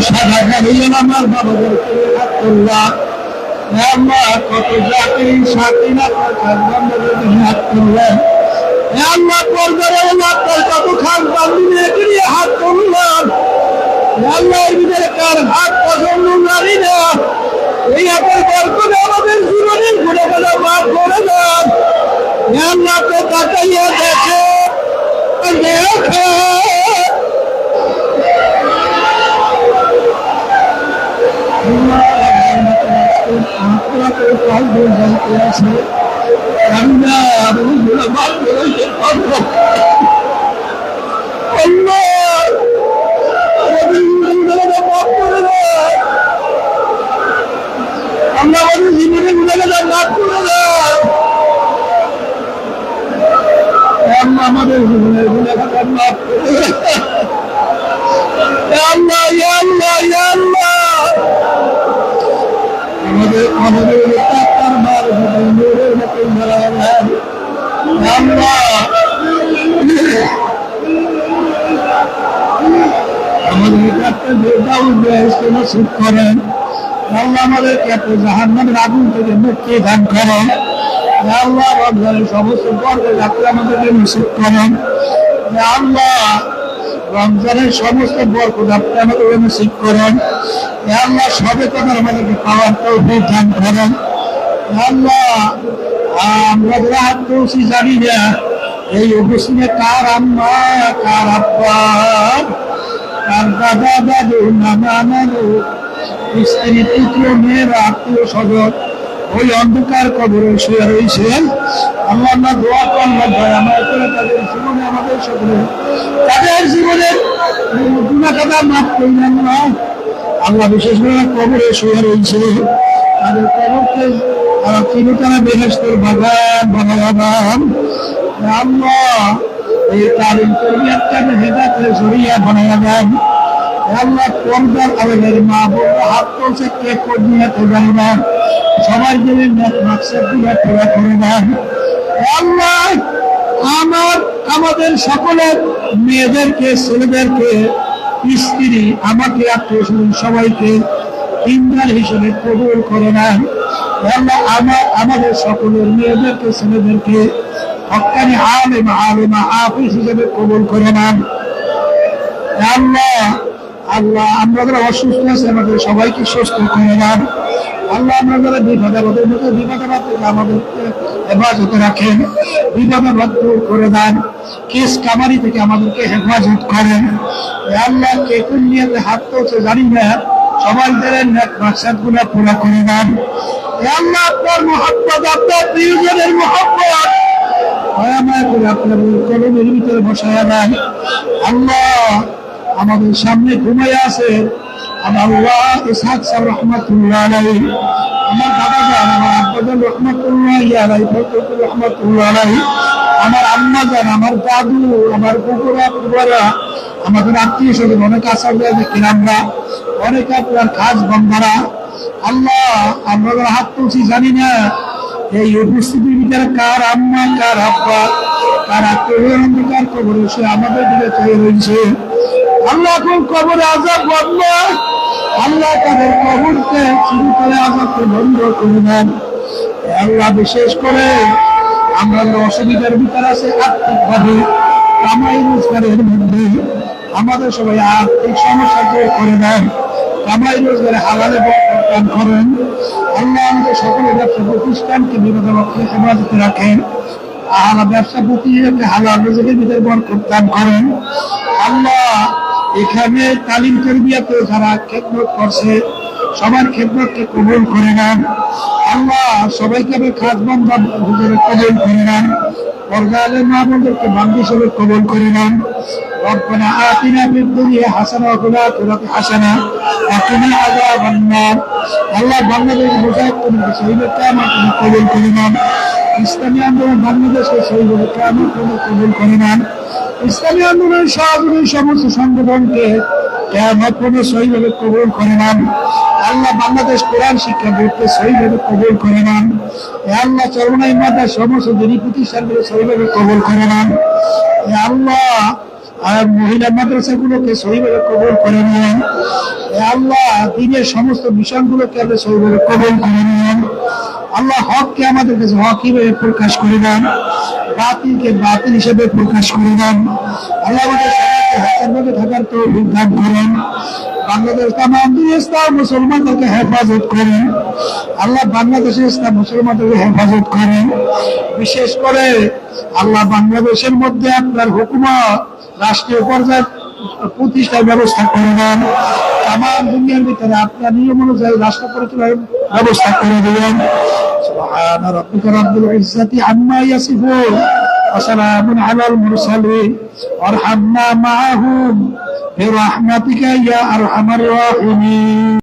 সাদা গাড়িয়াল আমার হাত করলাম আল্লাহ কত জাতি সাথীরা হাত করলেন আল্লাহ করবেন আল্লাহ কত খান বান্ধবী এগিয়ে হাত করলাম আল্লাহ এর ভিতরে কার হাত পছন্দ নারী না এই হাতের বরকতে আমাদের জীবনের গুণাগুলো মাফ করে দেন আল্লাহ তো তাকাইয়া দেখে দেখে আমাদের জীবনে গুণাকে লাভ করে দাও আল্লাহ আমাদের জীবনের গুণাকে লাভ করে দাও আল্লাহ ইয়া আল্লাহ ইয়া আল্লাহ আমাদের আমাদের করেন? আল্লাহ আমাদেরকে এত জাহান্নামের আগুন থেকে মুক্তি করেন। আল্লাহ রমজানের সমস্ত বর্গ যাত্রা আমাদেরকে নসিব করেন। আল্লাহ রমজানের সমস্ত বর্গ যাত্রা আমাদেরকে নসিব করেন। আল্লাহ, সবে তোমার আমাদেরকে পাওয়ার তৌফিক দান করেন। আল্লাহ, আমরা যারা জানি না, এই উপস্থিতে কার আম্মা, কার আব্বা? কার দাদা দাদু স্ত্রী আত্মীয় ওই অন্ধকার কবরে আল্লাহ করলাম ভাই আমার তাদের জীবনে আমাদের জীবনের না বিশেষ করে কবরে শুয়ে রয়েছে তাদের কবরকে চিরতলা বেহেস্তের বাগান বাগান আল্লাহ এই সবাই করে দেন আমার, আমাদের সকলের মেয়েদেরকে, ছেলেদেরকে, স্ত্রী আমাকে আত্মীয় সবাইকে ইন্দার হিসেবে কবুল করে আল্লাহ আমার, আমাদের সকলের মেয়েদেরকে, ছেলেদেরকে হকানি আলেমা আলেমা আফিস হিসেবে কবুল করে নেন। আল্লাহ আল্লাহ, আমরা যারা অসুস্থ আছে আমাদের সবাইকে সুস্থ করে দেন আল্লাহ, আমরা যারা বিপদ আমাদের মধ্যে বিপদ থেকে আমাদেরকে হেফাজতে রাখেন, বিপদ দূর করে দেন, কেস কামারি থেকে আমাদেরকে হেফাজত করেন। আল্লাহ, কে কোন নিয়ে হাত তুলছে জানি না, সবাই দেন মাকসাদগুলা পুরা করে দেন। আল্লাহ, আপনার মহাব্বত, আপনার প্রিয়জনের মহাব্বত দয়াময় করে আপনার কলমের ভিতরে বসায় দেন আল্লাহ আমাদের সামনে ঘুমাই আছে। আমার আমার দাদা আমার আমার দাদু, আমার কুকুরা আমাদের আত্মীয় স্বজন আল্লাহ, আমরা হাত তুলছি জানি না এই উপস্থিতির ভিতরে কার আম্মা, কার আব্বা, কার আত্মীয় অন্ধকার কবরে সে আমাদের দিকে তৈরি হয়েছে আল্লাহ এখন কবরে আজাব বন্ধ। আল্লাহ তাদের কবরকে শুরু করে আজাবকে বন্ধ করে দেন। আল্লাহ বিশেষ করে আমরা অসুবিধার ভিতরে আছে আর্থিকভাবে, কামাই রোজগারের মধ্যে, আমাদের সবাই আর্থিক সমস্যা করে দেন। কামাই রোজগারে হালালে করেন। আল্লাহ আমাদের সকলের ব্যবসা প্রতিষ্ঠানকে বিপদ রক্ষে হেফাজতে রাখেন। আর ব্যবসা প্রতিষ্ঠানকে হালাল রোজগারের ভিতরে বরকত দান করেন। আল্লাহ এখানে তালিম তরবিয়াতে যারা খেদমত করছে, সবার খেদমতকে কবুল করে নেন। আল্লাহ সবাইকে আমি খাস বন্ধ কবুল করে নেন। পর্যায়ে মা বোনদেরকে বান্ধব হিসেবে কবুল করে নেন। ربنا آتنا في الدنيا حسنة وفي الآخرة حسنة وقنا عذاب النار আল্লাহ বাংলাদেশ মুজাহিদ কমিটি শহীদের কেমন তুমি কবুল করে নেন ইসলামী আন্দোলন বাংলাদেশকে শহীদের কেমন তুমি কবুল করে নেন ইসলামী আন্দোলনের সহযোগী সমস্ত সংগঠনকে কেমন কোনো সহিভাবে কবুল করে নেন আল্লাহ বাংলাদেশ কোরআন শিক্ষা বোর্ডকে সহিভাবে কবুল করে নেন এ আল্লাহ চরমাই মাতার সমস্ত দিনী প্রতিষ্ঠানগুলো সহিভাবে কবুল করে নেন এ আল্লাহ আর মহিলা মাদ্রাসাগুলোকে সহিভাবে কবল করে নিন আল্লাহ দিনের সমস্ত মিশনগুলোকে আপনি সহিভাবে কবল করে নিন আল্লাহ হককে আমাদের কাছে হক হিসেবে প্রকাশ করে দেন, বাতিলকে বাতিল হিসেবে প্রকাশ করে দেন। আল্লাহ আমাদের থাকার তো দান করেন। বাংলাদেশ তাম ইসলাম মুসলমানদেরকে হেফাজত করেন। আল্লাহ বাংলাদেশের ইসলাম মুসলমানদেরকে হেফাজত করেন। বিশেষ করে আল্লাহ বাংলাদেশের মধ্যে আপনার হুকুমত রাষ্ট্রীয় পর্যায়ে প্রতিষ্ঠার ব্যবস্থা করে দেন তামাম দুনিয়ার ভিতরে আপনার নিয়ম অনুযায়ী রাষ্ট্র পরিচালনার ব্যবস্থা করে দেবেন سبحان ربك رب العزة عما يصفون وسلام على المرسلين وارحمنا معهم برحمتك يا أرحم الراحمين